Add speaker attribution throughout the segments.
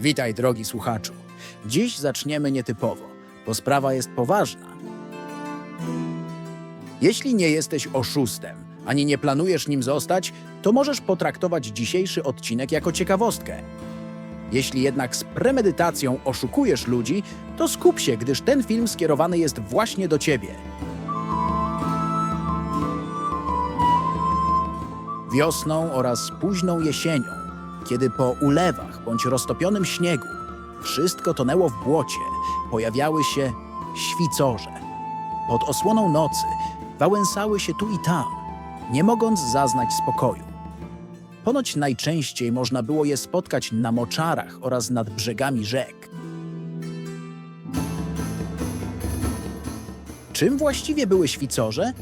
Speaker 1: Witaj, drogi słuchaczu. Dziś zaczniemy nietypowo, bo sprawa jest poważna. Jeśli nie jesteś oszustem, ani nie planujesz nim zostać, to możesz potraktować dzisiejszy odcinek jako ciekawostkę. Jeśli jednak z premedytacją oszukujesz ludzi, to skup się, gdyż ten film skierowany jest właśnie do ciebie. Wiosną oraz późną jesienią, kiedy po ulewach bądź roztopionym śniegu wszystko tonęło w błocie, pojawiały się świcorze. Pod osłoną nocy wałęsały się tu i tam, nie mogąc zaznać spokoju. Ponoć najczęściej można było je spotkać na moczarach oraz nad brzegami rzek. Czym właściwie były świcorze?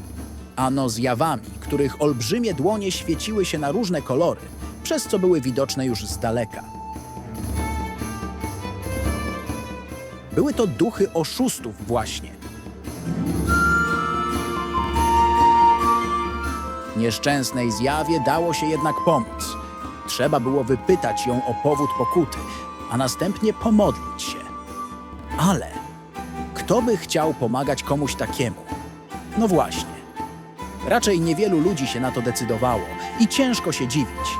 Speaker 1: Ano zjawami, których olbrzymie dłonie świeciły się na różne kolory, przez co były widoczne już z daleka. Były to duchy oszustów właśnie. Nieszczęsnej zjawie dało się jednak pomóc. Trzeba było wypytać ją o powód pokuty, a następnie pomodlić się. Ale kto by chciał pomagać komuś takiemu? No właśnie. Raczej niewielu ludzi się na to decydowało i ciężko się dziwić.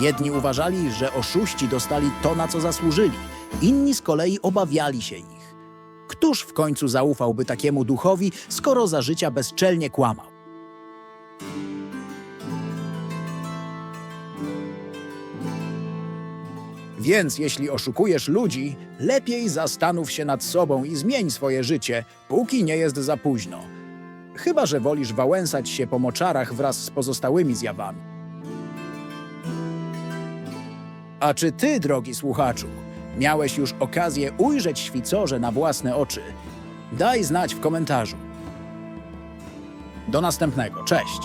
Speaker 1: Jedni uważali, że oszuści dostali to, na co zasłużyli, inni z kolei obawiali się ich. Któż w końcu zaufałby takiemu duchowi, skoro za życia bezczelnie kłamał? Więc jeśli oszukujesz ludzi, lepiej zastanów się nad sobą i zmień swoje życie, póki nie jest za późno. Chyba, że wolisz wałęsać się po moczarach wraz z pozostałymi zjawami. A czy ty, drogi słuchaczu, miałeś już okazję ujrzeć świcorze na własne oczy? Daj znać w komentarzu. Do następnego. Cześć!